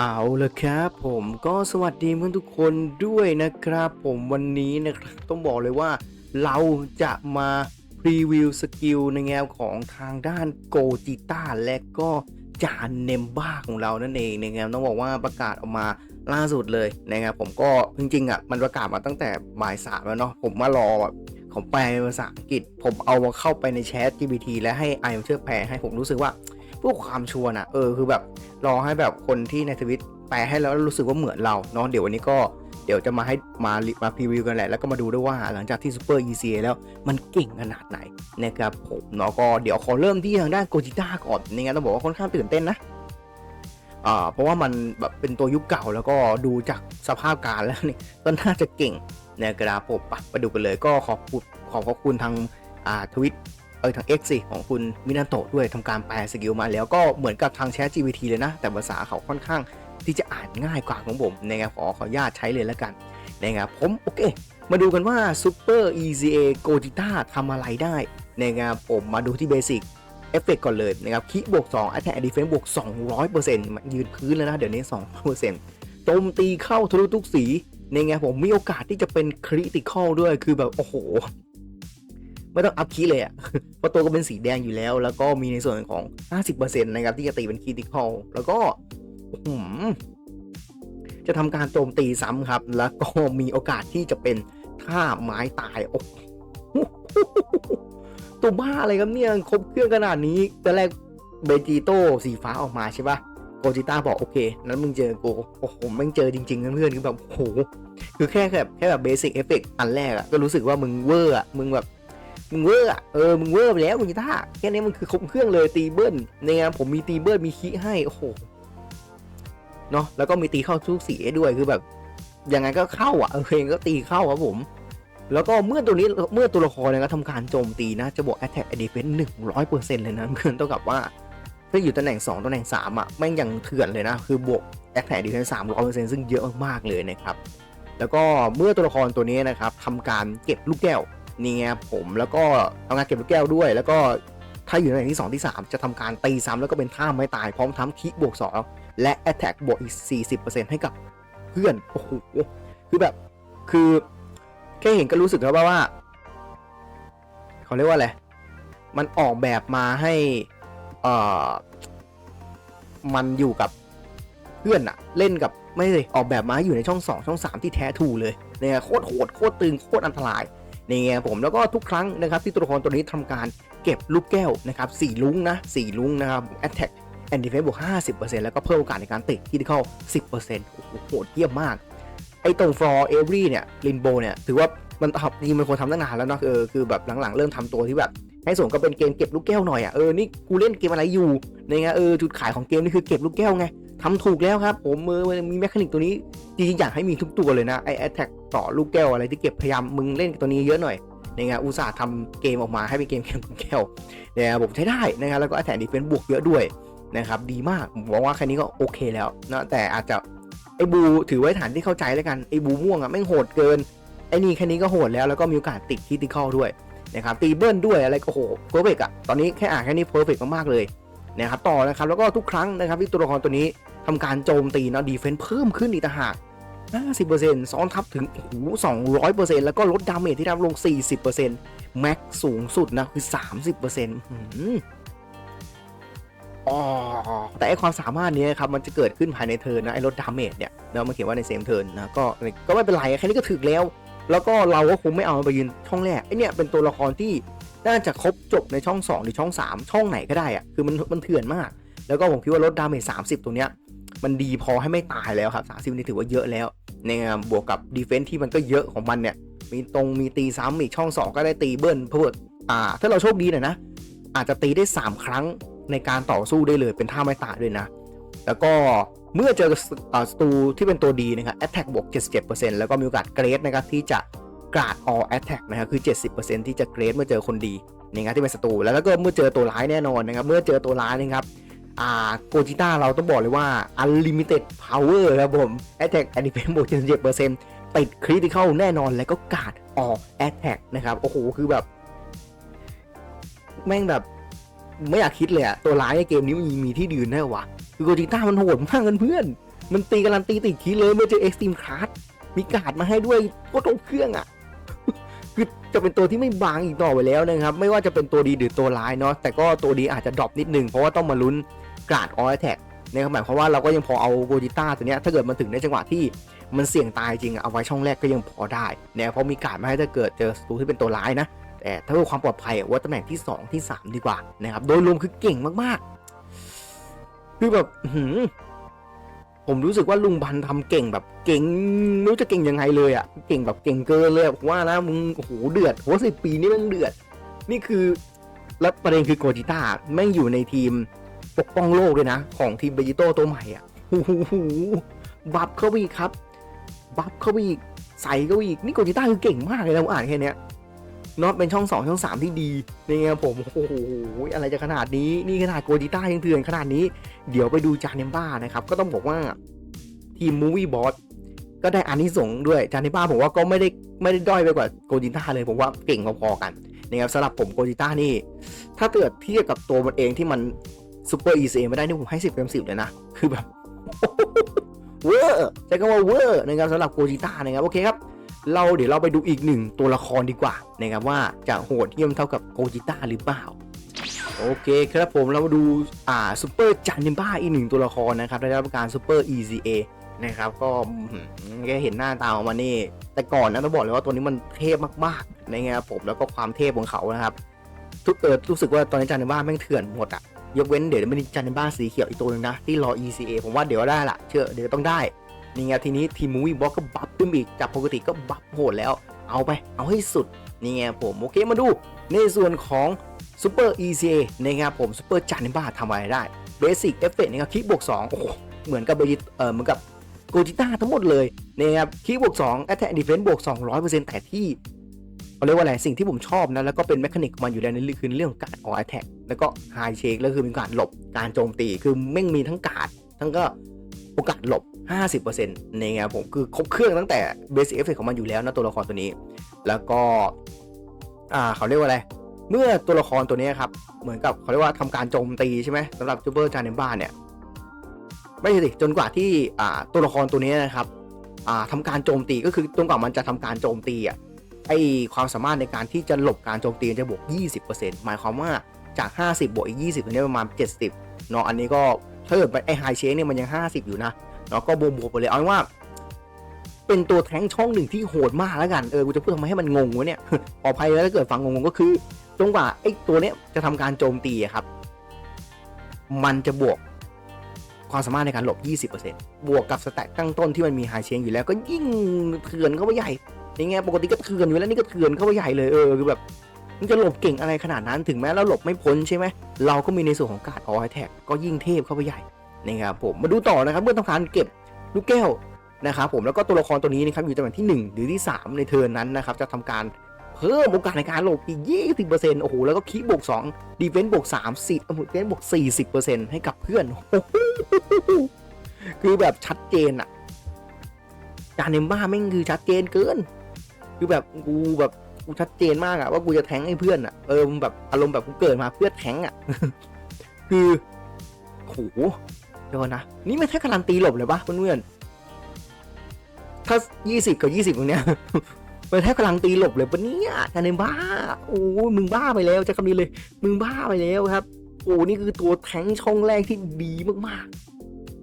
เอาละครับผมก็สวัสดีเพื่อนทุกคนด้วยนะครับ ผมวันนี้นะครับต้องบอกเลยว่าเราจะมาพรีวิวสกิลในแนวของทางด้านโกจิต้าและก็จานเนมบ้าของเรานั่นเองนะครับต้องบอกว่าประกาศออกมาล่าสุดเลยนะครับผมก็จริงๆอะมันประกาศมาตั้งแต่บ่ายสามแล้วเนาะผมมารอแบบเขาแปลเป็นภาษาอังกฤษ ผมเอามาเข้าไปในแชท GPT และให้ไอเชื่อแปลให้ผมรู้สึกว่า เพื่อความชัวร์นะเออคือแบบรอให้แบบคนที่ในทวิตแปลให้แล้วรู้สึกว่าเหมือนเราเนาะเดี๋ยววันนี้ก็เดี๋ยวจะมาให้มามาพรีวิวกันแหละ แล้วก็มาดูด้วยว่าหลังจากที่ซูเปอร์ ECA แล้วมันเก่งขนาดไหนนะครับผมเนาะก็เดี๋ยวขอเริ่มที่ทางด้านโกจิต้าก่อนนี่ไงต้องบอกว่าค่อนข้างตื่นเต้นนะอ่าเพราะว่ามันแบบเป็นตัวยุคเก่าแล้วก็ดูจากสภาพการแล้วนี่ก็น่าจะเก่งนะครับผมไปมาดูกันเลยก็ขอบคุณขอบขอบคุณทางอ่าทวิต เออทาง X สิของคุณมินาโตะด้วยทำการแปลสกิลมาแล้วก็เหมือนกับทาง Chat GPT เลยนะ แต่ภาษาเขาค่อนข้างที่จะอ่านง่ายกว่าของผมนะครับขอขออนุญาตใช้เลยแล้วกันนะครับผมโอเค มาดูกันว่า Super EZA Gogita ทำอะไรได้นะครับผมมาดูที่เบสิกเอฟเฟกก่อนเลยนะครับคิบวก2 Attack Defense บวก 200%มันยืนพื้นแล้วนะเดี๋ยวนี้ 200%โจมตีเข้าทะลุทุกสีในะครับผมมีโอกาสที่จะเป็นคริติคอลด้วยคือแบบ โอ้โห ไม่ต้องอัพคีย์เลยอะ่ะเพราะตัวก็เป็นสีแดงอยู่แล้ว แล้วก็มีในส่วนของ 50%นะครับที่จะตีเป็นค r ิติคอลแล้วก็หือจะทำการโจมตีซ้ำครับ แล้วก็มีโอกาสที่จะเป็นท่าไม้ตายโอ้โหตัวบ้าอะไรครับเนี่ยครบเครื่องขนาดนี้ตอนแรกเบจิโต้สีฟ้าออกมาใช่ปะโกจิต้าบอกโอเค นั้นมึงเจอกูโอ้โหม่งเจอจริงๆนะเพื่อนคือแบบโอ้โห คือแค่แบบแค่แบบเบสิกเอฟเฟกอันแรกอะก็รู้สึกว่ามึงเวอร์อะมึงแบบ มึงเวอร์อะเออมึงเวอร์ไปแล้วคุณจิต้าแค่นี้มันคือครบเครื่องเลยตีเบิ้ลในงานผมมีตีเบิ้ลมีคีให้โอ้โหเนาะแล้วก็มีตีเข้าทุกสีด้วยคือแบบยังไงก็เข้าอะเออเพลงก็ตีเข้าครับผม แล้วก็เมื่อตัวนี้เมื่อตัวละครเนี่ยก็ทำการโจมตีนะจะบวก attack and defense หนึ่งร้อยเปอร์เซ็นต์เลยนะเพื่อนเท่ากับว่าถ้าอยู่ตำแหน่ง 2ตำแหน่ง 3 อะ แม่งยังเถื่อนเลยนะ คือบวก attack defense สามร้อยเปอร์เซ็นต์ซึ่งเยอะมากๆเลยนะครับ แล้วก็เมื่อตัวละครตัวนี้นะครับทำการเก็บลูกแก้ว เนี่ไงผมแล้วก็ทำงานเก็บลูกแก้วด้วย แล้วก็ถ้าอยู่ในแหล่งที่2ที่ 3 จะทำการตีซ้ำแล้วก็เป็นท่าไม่ตายพร้อมทั้งคิบวก 2 และ Attack บวกอีก 40%ให้กับเพื่อนโอ้โหคือแบบคือแค่เห็นก็รู้สึกแล้วว่าว่าเขาเรียกว่าอะไรมันออกแบบมาให้เอ่อมันอยู่กับเพื่อนอะเล่นกับไม่เลยออกแบบมาอยู่ในช่อง 2 ช่อง 3 ที่แท้ทูเลยเนี่ยโคตรโหดโคตรตึงโคตรอันตราย นี่ไงผมแล้วก็ทุกครั้งนะครับที่ตัวละครตัวนี้ทำการเก็บลูกแก้วนะครับสี่ลุงนะสี่ลุงนะครับ attack and defense บวก 50%แล้วก็เพิ่มโอกาสในการติดที่เข้า 10%โอ้โหโหดเยี่ยมมาก ไอ้ตรง for every เนี่ยลินโบเนี่ย ถือว่ามันทำจริงมันควรทำตั้งนานแล้วเนาะเออคือแบบหลังๆ เริ่มทำตัวที่แบบ ให้สมกับเป็นเกมเก็บลูกแก้วหน่อยอะเออ นี่กูเล่นเกมอะไรอยู่ในี่ไงเออจุดขายของเกมนี่คือเก็บลูกแก้วไงทำถูกแล้วครับ ผมมือมันมีแมคานิกตัวนี้จริงๆอยากให้มีทุกตัวเลยนะไอ้ attack ต่ต่อลูกแก้วอะไรที่เก็บพยายามมึงเล่นตัวนี้เยอะหน่อยนะฮะอุตส่าห์ทำเกมออกมาให้เป็นเกมแข่งแก้วนะครับผมใช้ได้นะครับแล้วก็แถมดีเฟนซ์บวกเยอะด้วยนะครับดีมากผมบอกว่าแค่นี้ก็โอเคแล้วนะแต่อาจจะไอ้บูถือไว้ฐานที่เข้าใจแล้วกันไอ้บูม่วงอะแม่งโหดเกินไอ้นี่แค่นี้ก็โหดแล้วแล้วก็มีโอกาสติดคิติคอลด้วยนะครับตีเบิ้ลด้วยอะไรก็โหเพอร์เฟกอะตอนนี้แค่อ่านแค่นี้เพอร์เฟกมากๆเลยนะครับต่อนะครับแล้วก็ทุกครั้งนะครับที่ตัวละครตัวนี้ทำการโจมตีเนาะดีเฟนซ์เพิ่มขึ้นอีกต่างหาก 50%ซ้อนทับถึงโอ้โห200%แล้วก็ลดดาเมจที่ได้ลง 40%แม็กสูงสุดนะคือ 30%หืมอ๋อแต่ไอความสามารถนี้ครับมันจะเกิดขึ้นภายในเทิร์นนะไอลดดาเมจเนี่ยนะมันเขียนว่าในเซมเทิร์นนะก็ก็ไม่เป็นไรแค่นี้ก็ถึกแล้ว แล้วก็เราก็คงไม่เอามันไปยืนช่องแรกไอเนี่ยเป็นตัวละครที่น่าจะครบจบในช่อง 2 หรือช่อง 3 ช่องไหนก็ได้อะคือมันมันเถื่อนมาก แล้วก็ผมคิดว่าลดดาเมจ30 ตรงเนี้ย มันดีพอให้ไม่ตายแล้วครับ 30นี่ถือว่าเยอะแล้วนะครับบวกกับดีเฟนซ์ที่มันก็เยอะของมันเนี่ย มีตรงมีตีซ้ำอีกช่อง 2 ก็ได้ตีเบิ้ลเพื่ออ่า ถ้าเราโชคดีหน่อยนะ อาจจะตีได้ 3 ครั้งในการต่อสู้ได้เลยเป็นท่าไม้ตายด้วยนะ แล้วก็เมื่อเจออ่าสตูที่เป็นตัวดีนะครับ attack บวก 77%แล้วก็มีโอกาสเกรดนะครับที่จะกราด all attack นะครับคือ 70%ที่จะเกรดเมื่อเจอคนดีนะครับที่เป็นศัตรูแล้วก็เมื่อเจอตัวร้ายแน่นอนนะครับเมื่อเจอตัวร้ายนะครับ อ่าโกจิต้าเราต้องบอกเลยว่า unlimited power ครับผม attack and defense บวก77%ติด critical แน่นอนแล้วก็การ์ดออก attack นะครับ โอ้โห คือแบบ แม่งแบบ ไม่อยากคิดเลยอะตัวร้ายในเกมนี้มันมีที่ดืนได้วะคือโกจิต้ามันโหดมากเพื่อน มันตีการันตีติดคีเลยเมื่อเจอเอ็กซ์ตรีมคลาสมีการ์ดมาให้ด้วยโคตรเครื่องอะคือจะเป็นตัวที่ไม่บางอีกต่อไปแล้วนะครับ ไม่ว่าจะเป็นตัวดีหรือตัวร้ายเนาะแต่ก็ตัวดีอาจจะดรอปนิดนึงเพราะว่าต้องมาลุ้น กราดออแท็กนครับหมายความว่าเราก็ยังพอเอาโกจิต้าตัวเนี้ยถ้าเกิดมันถึงในจังหวะที่มันเสี่ยงตายจริงเอาไว้ช่องแรกก็ยังพอได้นะเพราะมีการดมาให้ถ้าเกิดเจอศัตรูที่เป็นตัวร้ายนะ แต่ถ้าเพื่อความปลอดภัยว่าตำแหน่งที่ 2 ที่ 3 ดีกว่านะครับโดยรวมคือเก่งมากๆ คือแบบหืผมรู้สึกว่าลุงบันทำเก่งแบบเก่งไม่รู้จะเก่งยังไงเลยอะเก่งแบบเก่งเกินเลยว่านะมึงโอ้โหเดือดโหสิปีนี้แม่งเดือด นี่คือแล้วประเด็นคือโกจิต้าแม่งอยู่ในทีม ปกป้องโลกเลยนะ ของทีมเบจิโต้ตัวใหม่อะหูหูหูบัฟเข้าไปอีกครับ บัฟเข้าไปอีก ใส่เข้าไปอีก นี่โกจิต้าคือเก่งมากเลยนะผมอ่านแค่นี้ยเนอตเป็นช่องสองช่องสามที่ดีนี่ไงผม โอ้โห อะไรจะขนาดนี้ นี่ขนาดโกจิต้ายังเถื่อนขนาดนี้ เดี๋ยวไปดูจานเนมบ้านะครับ ก็ต้องบอกว่า ทีมมูวี่บอสก็ได้อานิสงส์ด้วยจานเนมบ้าผมว่าก็ไม่ได้ไม่ได้ด้อยไปกว่าโกจิต้าเลย ผมว่าเก่งพอๆกันนะครับสำหรับผมโกจิต้านี่ ถ้าเกิดเทียบกับตัวมันเองที่มัน ซูเปอร์อีซีไม่ได้นี่ผมให้สิบเต็มสิบเลยนะ คือแบบเวอร์ใช้คำว่าเวอร์นะครับสำหรับโกจิต้านะครับโอเคครับเราเดี๋ยวเราไปดูอีกหนึ่งตัวละครดีกว่านะครับว่าจะโหดเยี่ยมเท่ากับโกจิต้าหรือเปล่าโอเคครับผมเรามาดูอ่าซูเปอร์จันนิมบ้าอีกหนึ่งตัวละครนะครับได้รับการซูเปอร์ EZA นะครับก็แค่เห็นหน้าตาออกมานี่ แต่ก่อนนะต้องบอกเลยว่าตัวนี้มันเทพมากๆนะครับผมแล้วก็ความเทพของเขานะครับ ทุกเออรู้สึกว่าตอนนี้จันนิมบ้าแม่งเถื่อนหมดอะ ยกเว้นเดี๋ยวมันมีจันนิบ้าสีเขียวอีกตัวหนึงนะ ที่รอ ECA ผมว่าเดี๋ยวได้ละเชื่อเดี๋ยวต้องได้นี่ไงทีนี้ทีมมูวี่บล็อกก็บัฟขึ้นอีกจากปกติก็บัฟโหดแล้ว เอาไป เอาให้สุด นี่ไงผม โอเคมาดู ในส่วนของซูเปอร์ ECA นะครับผมซูเปอร์จันนิบ้าทำอะไรได้เบสิกเอฟเฟกต์นะครับคิกบวก2โอ้โหเหมือนกับเบจิเออเหมือนกับโกจิต้าทั้งหมดเลยนะครับคิกบวก2 Attack Defense บวก200%แต่ที่เขาเรียกว่าอะไรสิ่งที่ผมชอบนะแล้วก็เป็นแมคานิกมันอยู่แล้วในนคือเรื่องการออ t แทก แล้วก็ไฮเชคแล้วคือเป็นการหลบการโจมตีคือแม่มีทั้งการ์ดทั้งก็โอกาสหลบ 50%ในไงผมคือครบเครื่องตั้งแต่เบสิ c เอฟเฟกของมันอยู่แล้วนะตัวละครตัวนี้ แล้วก็อ่าเขาเรียกว่าอะไร เมื่อตัวละครตัวนี้ครับ เหมือนกับเขาเรียกว่าทำการโจมตีใช่ไหมสำหรับจูเปอร์จานเนมบ้าเนี่ย ไม่ใช่สิจนกว่าที่อ่าตัวละครตัวนี้นะครับอ่าทำการโจมตีก็คือจนกว่ามันจะทำการโจมตีอะไอความสามารถในการที่จะหลบการโจมตีจะบวก 20%หมายความว่า จาก 50 บวกอีก 20ตัวนี้ประมาณ 70เนาะอันนี้ก็ถ้าเกิดไอไฮเชคเนี่ยมันยัง 50 อยู่นะเนาะก็บวกบวกไปเลยเอาว่า เป็นตัวแท้งช่องหนึ่งที่โหดมากแล้วกันเออกูจะพูดทำไมให้มันงงวะเนี่ยขออภัยแล้วถ้าเกิดฟังงงก็คือจนกว่าไอตัวเนี้ยจะทำการโจมตีครับ มันจะบวกความสามารถในการหลบ 20%บวกกับสแต็กตั้งต้นที่มันมีไฮเชงอยู่แล้วก็ยิ่งเถื่อนเข้าไปใหญ่นี่ไงปกติก็เถื่อนอยู่แล้วนี่ก็เถื่อนเข้าไปใหญ่เลยเออคือแบบ มันจะหลบเก่งอะไรขนาดนั้นถึงแม้เราหลบไม่พ้นใช่ไหมเราก็มีในส่วนของการออแท็กก็ยิ่งเทพเข้าไปใหญ่นะครับผมมาดูต่อนะครับเมื่อต้องการเก็บลูกแก้วนะครับผมแล้วก็ตัวละครตัวนี้นะครับอยู่ตำแหน่งที่ 1 หรือที่ 3 ในเทิร์นนั้นนะครับจะทำการเพิ่มโอกาสในการหลบอีก 20%โอ้โห แล้วก็คีบวก2ดีเฟนส์บวก3 10ดีเฟนส์บวก 40%ให้กับเพื่อนโอ้โหคือแบบชัดเจนอะจานเนมบ้าแม่งคือชัดเจนเกิน คือแบบกูแบบ กูชัดเจนมากอะว่ากูจะแทงให้เพื่อนอะเออมันแบบอารมณ์แบบกูเกิดมาเพื่อแทงอะคือโหเดี๋ยวนะนี่ไม่แค่การันตีหลบเลยปะเพื่อนๆถ้า20กับ20ตรงเนี้ยมันแค่การันตีหลบเลยปะเนี่ยจานเนมบ้า โอ้ยมึงบ้าไปแล้วจะคำนี้เลย มึงบ้าไปแล้วครับ โอ้นี่คือตัวแทงช่องแรกที่ดีมาก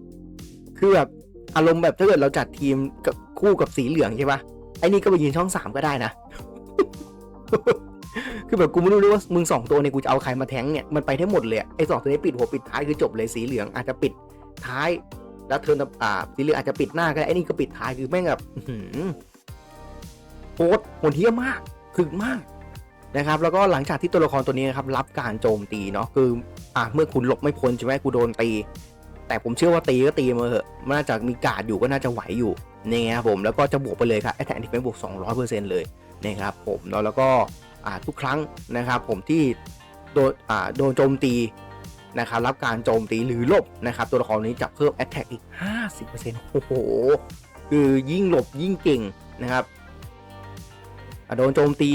ๆ คือแบบอารมณ์แบบถ้าเกิดเราจัดทีมกับคู่กับสีเหลืองใช่ปะไอ้นี่ก็ไปยืนช่องสามก็ได้นะ คือแบบกูไม่รู้เลยว่ามึงสองตัวเนี่ยกูจะเอาใครมาแทงเนี่ยมันไปได้หมดเลยไอ้สองตัวนี้ปิดหัวปิดท้ายคือจบเลยสีเหลืองอาจจะปิดท้าย แล้วเทิร์นอ่าสีเหลืองอาจจะปิดหน้าก็ได้ไอ้นี่ก็ปิดท้ายคือแม่งแบบโคตรโหดเหี้ยมมากถึกมากนะครับ แล้วก็หลังจากที่ตัวละครตัวนี้นะครับรับการโจมตีเนาะคืออะเมื่อคุณหลบไม่พ้นใช่ไหมกูโดนตี แต่ผมเชื่อว่าตีก็ตีมาเถอะมันน่าจะมีกาดอยู่ก็น่าจะไหวอยู่นี่ครับผมแล้วก็จะบวกไปเลยครับแอแทกดิเฟนบวก200%เลย นะครับผมแล้วแล้วก็ทุกครั้งนะครับผมที่โดนโดนโจมตีนะครับรับการโจมตีหรือหลบนะครับตัวละครนี้จะเพิ่มแอตแทกอีก 50%โอ้โห คือยิ่งหลบยิ่งเก่งนะครับโดนโจมตี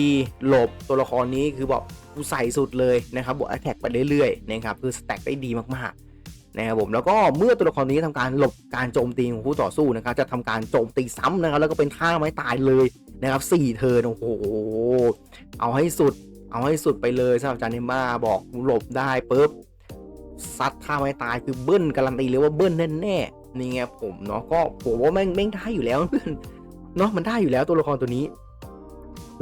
หลบตัวละครนี้คือบอกกูใส่สุดเลยนะครับบวกแอตแทกไปเรื่อยๆนะครับคือสแต็กได้ดีมากๆนะครับผมแล้วก็เมื่อตัวละครนี้ทำการหลบการโจมตีของคู่ต่อสู้นะครับจะทำการโจมตีซ้ำนะครับแล้วก็เป็นท่าไม้ตายเลย นะครับสี่เทิร์นโอ้โห เอาให้สุด เอาให้สุดไปเลยสำหรับจานิมาบอกหลบได้ปุ๊บซัดท่าไม้ตายคือเบิ้ลการันตีเลยว่าเบิ้ลแน่ๆนี่ไงผมเนาะก็ผมว่าแม่งแม่งได้อยู่แล้วเพื่อนเนาะมันได้อยู่แล้วตัวละครตัวนี้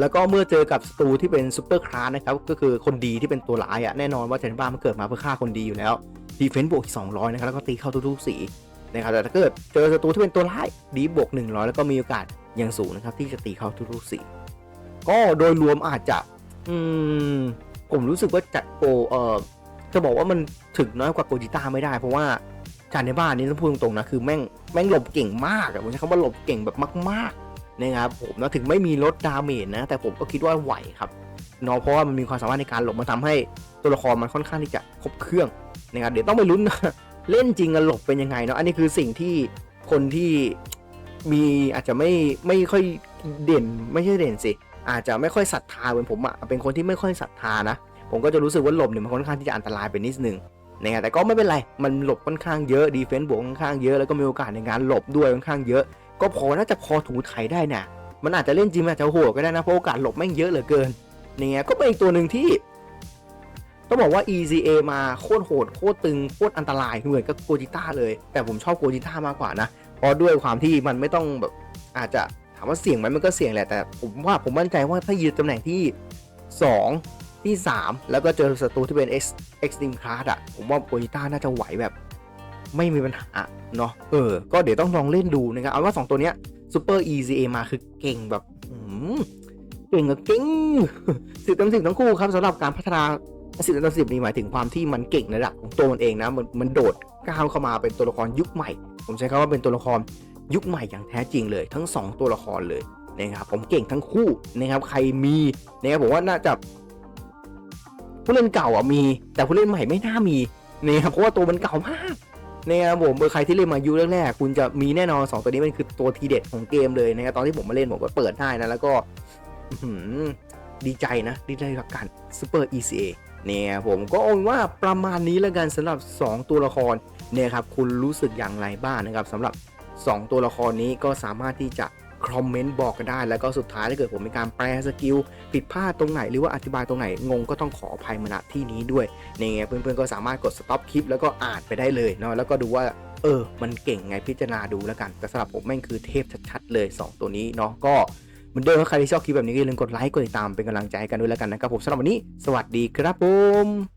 แล้วก็เมื่อเจอกับศัตรูที่เป็นซูเปอร์คลาสนะครับก็คือคนดีที่เป็นตัวร้ายอะแน่นอนว่าจานิมามันเกิดมาเพื่อฆ่าคนดีอยู่แล้วดีเฟนซ์บวกอีก200นะครับแล้วก็ตีเข้าทุกๆสีนะครับแต่ถ้าเกิดเจอศัตรูที่เป็นตัวร้ายดีบวก100 แล้วก็มีโอกาส ย่างสูงนะครับ ที่จะตีเข้าทุกๆสีก็โดยรวมอาจจะ อืม ผมรู้สึกว่าจัดโกเอ่อจะบอกว่ามันถึงน้อยกว่าโกจิต้าไม่ได้ เพราะว่าจานในบ้านนี้ต้องพูดตรงๆนะคือแม่งแม่งหลบเก่งมากอะผมใช้คำว่าหลบเก่งแบบมากๆนะครับผมนะถึงไม่มีลดดาเมจนะ แต่ผมก็คิดว่าไหวครับเนาะเพราะว่ามันมีความสามารถในการหลบมันทำให้ตัวละครมันค่อนข้างที่จะครบเครื่องนะครับเดี๋ยวต้องไปลุ้นนะเล่นจริงกันหลบเป็นยังไงเนาะอันนี้คือสิ่งที่คนที่ มีอาจจะไม่ไม่ค่อยเด่นไม่ใช่เด่นสิ อาจจะไม่ค่อยศรัทธาเหมือนผมอะเป็นคนที่ไม่ค่อยศรัทธานะ ผมก็จะรู้สึกว่าหลบเนี่ยมันค่อนข้างที่จะอันตรายไปนิดนึงนะแต่ก็ไม่เป็นไร มันหลบค่อนข้างเยอะดีเฟนซ์บวกค่อนข้างเยอะแล้วก็มีโอกาสในการหลบด้วยค่อนข้างเยอะ ก็พอน่าจะพอถูไถได้นะมันอาจจะเล่นจริงมันอาจจะโหดก็ได้นะเพราะโอกาสหลบแม่งเยอะเหลือเกินเนี่ยก็เป็นอีกตัวหนึ่งที่ต้องบอกว่า ECA มาโคตรโหดโคตรตึงโคตรอันตรายเหมือนกับโกจิต้าเลย แต่ผมชอบโกจิต้ามากกว่านะ เพราะด้วยความที่มันไม่ต้องแบบอาจจะถามว่าเสี่ยงไหมมันก็เสี่ยงแหละแต่ผมว่าผมมั่นใจว่าถ้ายืนตำแหน่งที่ 2 ที่ 3 แล้วก็เจอศัตรูที่เป็น X x t r e m e Class อะผมว่าโปรจิต้าน่าจะไหวแบบ ไม่มีปัญหาเนาะเออ ก็เดี๋ยวต้องลองเล่นดูนะครับเอาว่า 2 ตัวเนี้ย Super EZA มาคือเก่งแบบอืมเก่งกับเก่งสิบเต็มสิบทั้งคู่ครับสำหรับการพัฒนาสิบเต็มสิบนี่หมายถึงความที่มันเก่งในระดับของตัวมันเองนะมันมันโดดก้าวเข้ามาเป็นตัวละครยุคใหม่ ผมใช้คำว่าเป็นตัวละครยุคใหม่อย่างแท้จริงเลย ทั้ง 2 ตัวละครเลยนะครับผมเก่งทั้งคู่นะครับใครมีนะครับผมว่าน่าจะผู้เล่นเก่าอะมี แต่ผู้เล่นใหม่ไม่น่ามีนะครับเพราะว่าตัวมันเก่ามากนะครับผมเบอร์ใครที่เล่นมายุคแรกๆคุณจะมีแน่นอน 2 ตัวนี้มันคือตัวทีเด็ดของเกมเลยนะครับตอนที่ผมมาเล่นผมก็เปิดได้นะแล้วก็ดีใจนะดีใจกับการ Super ECA เนี่ยผมก็อาเป็นว่าประมาณนี้แล้วกันสำหรับ 2 ตัวละคร เนี่ยครับคุณรู้สึกอย่างไรบ้างนะครับสำหรับ 2 ตัวละครนี้ก็สามารถที่จะคอมเมนต์บอกกันได้ แล้วก็สุดท้ายถ้าเกิดผมมีการแปลสกิลผิดพลาดตรงไหนหรือว่าอธิบายตรงไหนงงก็ต้องขออภัยมาณที่นี้ด้วยเนี่ยเพื่อนๆก็สามารถกดสต็อปคลิปแล้วก็อ่านไปได้เลยเนาะแล้วก็ดูว่าเออ มันเก่งไงพิจารณาดูแล้วกัน แต่สำหรับผมแม่งคือเทพชัดๆเลย 2 ตัวนี้เนาะก็เหมือนเดิมถ้าใครที่ชอบคลิปแบบนี้ก็อย่าลืมกดไลค์กดติดตามเป็นกำลังใจให้กันด้วยแล้วกันนะครับผมสำหรับวันนี้ สวัสดีครับผม